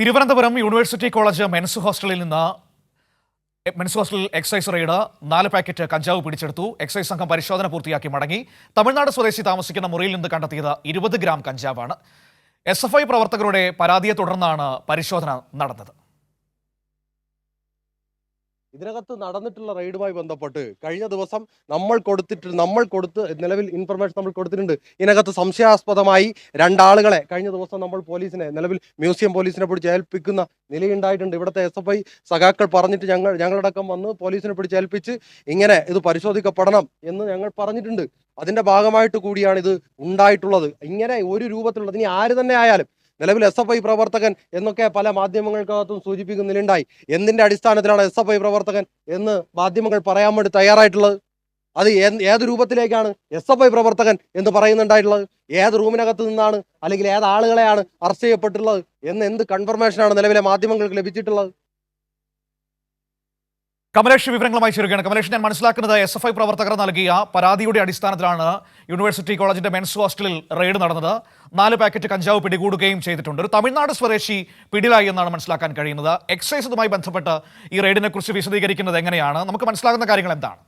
Thiruvananthapuram university college men's ഹോസ്റ്റലിൽ നിന്ന് men's ഹോസ്റ്റലിൽ എക്സൈസ് റെയ്ഡ് നാല് പാക്കറ്റ് കഞ്ചാവ് പിടിച്ചെടുത്തു. എക്സൈസ് സംഘം പരിശോധന പൂർത്തിയാക്കി മടങ്ങി. തമിഴ്നാട് സ്വദേശി താമസിക്കുന്ന മുറിയിൽ നിന്ന് കണ്ടെത്തിയത് ഇരുപത് ഗ്രാം കഞ്ചാവാണ്. എസ് പ്രവർത്തകരുടെ പരാതിയെ തുടർന്നാണ് പരിശോധന നടന്നത്. ഇതിനകത്ത് നടന്നിട്ടുള്ള റെയ്ഡുമായി ബന്ധപ്പെട്ട് കഴിഞ്ഞ ദിവസം നമ്മൾ കൊടുത്തിട്ട് നമ്മൾ കൊടുത്ത് നിലവിൽ ഇൻഫർമേഷൻ നമ്മൾ കൊടുത്തിട്ടുണ്ട്. ഇതിനകത്ത് സംശയാസ്പദമായി രണ്ടാളുകളെ കഴിഞ്ഞ ദിവസം നമ്മൾ പോലീസിനെ നിലവിൽ മ്യൂസിയം പോലീസിനെ പിടിച്ച് ഏൽപ്പിക്കുന്ന നിലയുണ്ടായിട്ടുണ്ട്. ഇവിടുത്തെ എസ് എഫ് ഐ സഖാക്കൾ പറഞ്ഞിട്ട് ഞങ്ങൾ ഞങ്ങളടക്കം വന്ന് പോലീസിനെ പിടിച്ച് ഏൽപ്പിച്ച് ഇങ്ങനെ ഇത് പരിശോധിക്കപ്പെടണം എന്ന് ഞങ്ങൾ പറഞ്ഞിട്ടുണ്ട്. അതിന്റെ ഭാഗമായിട്ട് കൂടിയാണ് ഇത് ഉണ്ടായിട്ടുള്ളത്. ഇങ്ങനെ ഒരു രൂപത്തിലുള്ളത്. ഇനി ആര് തന്നെ ആയാലും നിലവിൽ എസ് എഫ് ഐ പ്രവർത്തകൻ എന്നൊക്കെ പല മാധ്യമങ്ങൾക്കകത്തും സൂചിപ്പിക്കുന്നില്ലുണ്ടായി. എന്തിന്റെ അടിസ്ഥാനത്തിലാണ് എസ് എഫ് ഐ പ്രവർത്തകൻ എന്ന് മാധ്യമങ്ങൾ പറയാൻ വേണ്ടി തയ്യാറായിട്ടുള്ളത്? അത് ഏത് രൂപത്തിലേക്കാണ് എസ് എഫ് ഐ പ്രവർത്തകൻ എന്ന് പറയുന്നുണ്ടായിട്ടുള്ളത്? ഏത് റൂമിനകത്ത് നിന്നാണ് അല്ലെങ്കിൽ ഏത് ആളുകളെയാണ് അറസ്റ്റ് ചെയ്യപ്പെട്ടുള്ളത് എന്ന് എന്ത് കൺഫർമേഷനാണ് നിലവിലെ മാധ്യമങ്ങൾക്ക് ലഭിച്ചിട്ടുള്ളത്? കമലേഷ് വിവരങ്ങളുമായി ചേരുകയാണ്. കമലേഷ് ഞാൻ മനസ്സിലാക്കുന്നത് എസ് എഫ് ഐ പ്രവർത്തകർ നൽകിയ പരാതിയുടെ അടിസ്ഥാനത്തിലാണ് യൂണിവേഴ്സിറ്റി കോളേജിന്റെ മെൻസ് ഹോസ്റ്റലിൽ റെയ്ഡ് നടന്നത്. നാല് പാക്കറ്റ് കഞ്ചാവ് പിടികൂടുകയും ചെയ്തിട്ടുണ്ട്. ഒരു തമിഴ്നാട് സ്വദേശി പിടിയിലായി എന്നാണ് മനസ്സിലാക്കാൻ കഴിയുന്നത്. എക്സൈസുമായി ബന്ധപ്പെട്ട് ഈ റെയ്ഡിനെ കുറിച്ച് വിശദീകരിക്കുന്നത് എങ്ങനെയാണ്? നമുക്ക് മനസ്സിലാകുന്ന കാര്യങ്ങൾ എന്താണ്?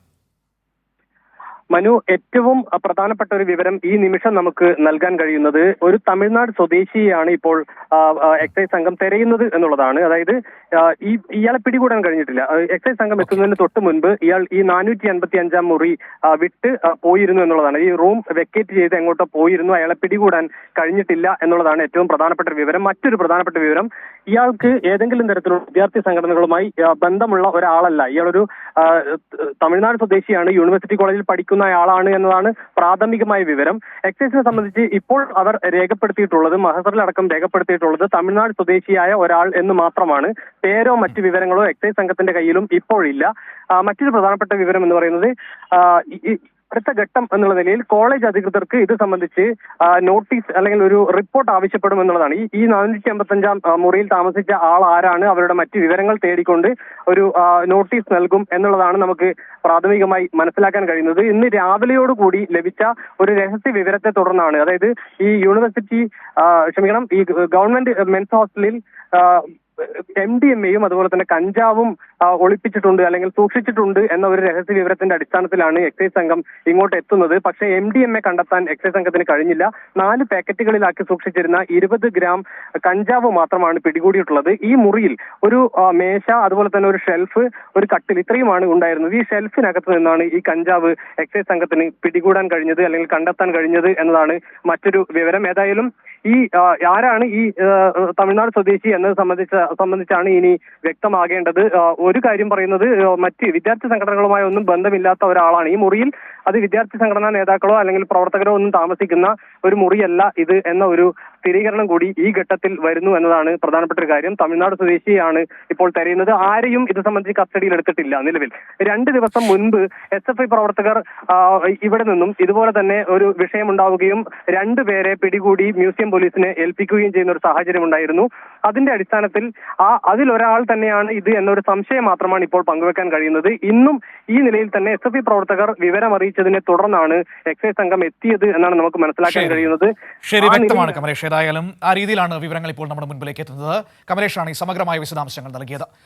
മനു ഏറ്റവും പ്രധാനപ്പെട്ട ഒരു വിവരം ഈ നിമിഷം നമുക്ക് നൽകാൻ കഴിയുന്നത് ഒരു തമിഴ്നാട് സ്വദേശിയാണ് ഇപ്പോൾ എക്സൈസ് സംഘം തെരയുന്നത് എന്നുള്ളതാണ്. അതായത് ഈ ഇയാളെ പിടികൂടാൻ കഴിഞ്ഞിട്ടില്ല. എക്സൈസ് സംഘം എത്തുന്നതിന് തൊട്ട് മുൻപ് ഇയാൾ ഈ നാനൂറ്റി അൻപത്തി അഞ്ചാം മുറി വിട്ട് പോയിരുന്നു എന്നുള്ളതാണ്. ഈ റൂം വെക്കേറ്റ് ചെയ്ത് എങ്ങോട്ടോ പോയിരുന്നു. അയാളെ പിടികൂടാൻ കഴിഞ്ഞിട്ടില്ല എന്നുള്ളതാണ് ഏറ്റവും പ്രധാനപ്പെട്ട വിവരം. മറ്റൊരു പ്രധാനപ്പെട്ട വിവരം ഇയാൾക്ക് ഏതെങ്കിലും തരത്തിലുള്ള വിദ്യാർത്ഥി സംഘടനകളുമായി ബന്ധമുള്ള ഒരാളല്ല. ഇയാളൊരു തമിഴ്നാട് സ്വദേശിയാണ് യൂണിവേഴ്സിറ്റി കോളേജിൽ പഠിക്കുന്ന ആളാണ് എന്നതാണ് പ്രാഥമികമായ വിവരം. എക്സൈസിനെ സംബന്ധിച്ച് ഇപ്പോൾ അവർ രേഖപ്പെടുത്തിയിട്ടുള്ളത് മഹസറിലടക്കം രേഖപ്പെടുത്തിയിട്ടുള്ളത് തമിഴ്നാട് സ്വദേശിയായ ഒരാൾ എന്ന് മാത്രമാണ്. പേരോ മറ്റ് വിവരങ്ങളോ എക്സൈസ് സംഘത്തിന്റെ കയ്യിലും ഇപ്പോഴില്ല. മറ്റൊരു പ്രധാനപ്പെട്ട വിവരം എന്ന് പറയുന്നത് അടുത്ത ഘട്ടം എന്നുള്ള നിലയിൽ കോളേജ് അധികൃതർക്ക് ഇത് സംബന്ധിച്ച് നോട്ടീസ് അല്ലെങ്കിൽ ഒരു റിപ്പോർട്ട് ആവശ്യപ്പെടും എന്നുള്ളതാണ്. ഈ ഈ നാനൂറ്റി അമ്പത്തഞ്ചാം മുറിയിൽ താമസിച്ച ആൾ ആരാണ് അവരുടെ മറ്റ് വിവരങ്ങൾ തേടിക്കൊണ്ട് ഒരു നോട്ടീസ് നൽകും എന്നുള്ളതാണ് നമുക്ക് പ്രാഥമികമായി മനസ്സിലാക്കാൻ കഴിയുന്നത്. ഇന്ന് രാവിലെയോടുകൂടി ലഭിച്ച ഒരു രഹസ്യ വിവരത്തെ തുടർന്നാണ്. അതായത് ഈ യൂണിവേഴ്സിറ്റി ക്ഷമിക്കണം ഈ ഗവൺമെന്റ് മെൻസ് ഹോസ്റ്റലിൽ എം ഡി എം എയും അതുപോലെ തന്നെ കഞ്ചാവും ഒളിപ്പിച്ചിട്ടുണ്ട് അല്ലെങ്കിൽ സൂക്ഷിച്ചിട്ടുണ്ട് എന്ന ഒരു രഹസ്യ വിവരത്തിന്റെ അടിസ്ഥാനത്തിലാണ് എക്സൈസ് സംഘം ഇങ്ങോട്ട് എത്തുന്നത്. പക്ഷേ എം ഡി എം എ കണ്ടെത്താൻ എക്സൈസ് സംഘത്തിന് കഴിഞ്ഞില്ല. നാല് പാക്കറ്റുകളിലാക്കി സൂക്ഷിച്ചിരുന്ന ഇരുപത് ഗ്രാം കഞ്ചാവ് മാത്രമാണ് പിടികൂടിയിട്ടുള്ളത്. ഈ മുറിയിൽ ഒരു മേശ അതുപോലെ തന്നെ ഒരു ഷെൽഫ് ഒരു കട്ടിൽ ഇത്രയുമാണ് ഉണ്ടായിരുന്നത്. ഈ ഷെൽഫിനകത്ത് നിന്നാണ് ഈ കഞ്ചാവ് എക്സൈസ് സംഘത്തിന് പിടികൂടാൻ കഴിഞ്ഞത് അല്ലെങ്കിൽ കണ്ടെത്താൻ കഴിഞ്ഞത് എന്നതാണ് മറ്റൊരു വിവരം. ഏതായാലും ഈ ആരാണ് ഈ തമിഴ്നാട് സ്വദേശി എന്നത് സംബന്ധിച്ച സംബന്ധിച്ചാണ് ഇനി വ്യക്തമാകേണ്ടത്. ഒരു കാര്യം പറയുന്നത് മറ്റ് വിദ്യാർത്ഥി സംഘടനകളുമായി ഒന്നും ബന്ധമില്ലാത്ത ഒരാളാണ്. ഈ മുറിയിൽ അത് വിദ്യാർത്ഥി സംഘടനാ നേതാക്കളോ അല്ലെങ്കിൽ പ്രവർത്തകരോ ഒന്നും താമസിക്കുന്ന ഒരു മുറിയല്ല ഇത് എന്ന ഒരു സ്ഥിരീകരണം കൂടി ഈ ഘട്ടത്തിൽ വരുന്നു എന്നതാണ് പ്രധാനപ്പെട്ട ഒരു കാര്യം. തമിഴ്നാട് സ്വദേശിയാണ് ഇപ്പോൾ തെരയുന്നത്. ആരെയും ഇത് സംബന്ധിച്ച് കസ്റ്റഡിയിൽ എടുത്തിട്ടില്ല നിലവിൽ. രണ്ട് ദിവസം മുൻപ് എസ് എഫ് ഐ പ്രവർത്തകർ ഇവിടെ നിന്നും ഇതുപോലെ തന്നെ ഒരു വിഷയമുണ്ടാവുകയും രണ്ടുപേരെ പിടികൂടി മ്യൂസിയം പോലീസിനെ ഏൽപ്പിക്കുകയും ചെയ്യുന്ന ഒരു സാഹചര്യം ഉണ്ടായിരുന്നു അതിന്റെ അടിസ്ഥാനത്തിൽ ആ അതിൽ ഒരാൾ തന്നെയാണ് ഇത് എന്നൊരു സംശയം മാത്രമാണ് ഇപ്പോൾ പങ്കുവെക്കാൻ കഴിയുന്നത്. ഇന്നും ഈ നിലയിൽ തന്നെ എസ് എഫ് ഐ പ്രവർത്തകർ വിവരം അറിയിച്ചതിനെ തുടർന്നാണ് എക്സൈസ് സംഘം എത്തിയത് എന്നാണ് നമുക്ക് മനസ്സിലാക്കാൻ കഴിയുന്നത്. ശരി വ്യക്തമാണ് കമലേഷ്. ഏതായാലും ആ രീതിയിലാണ് വിവരങ്ങൾ ഇപ്പോൾ നമ്മുടെ മുൻപിലേക്ക് എത്തുന്നത്. കമലേഷാണ് ഈ സമഗ്രമായ വിശദാംശങ്ങൾ നൽകിയത്.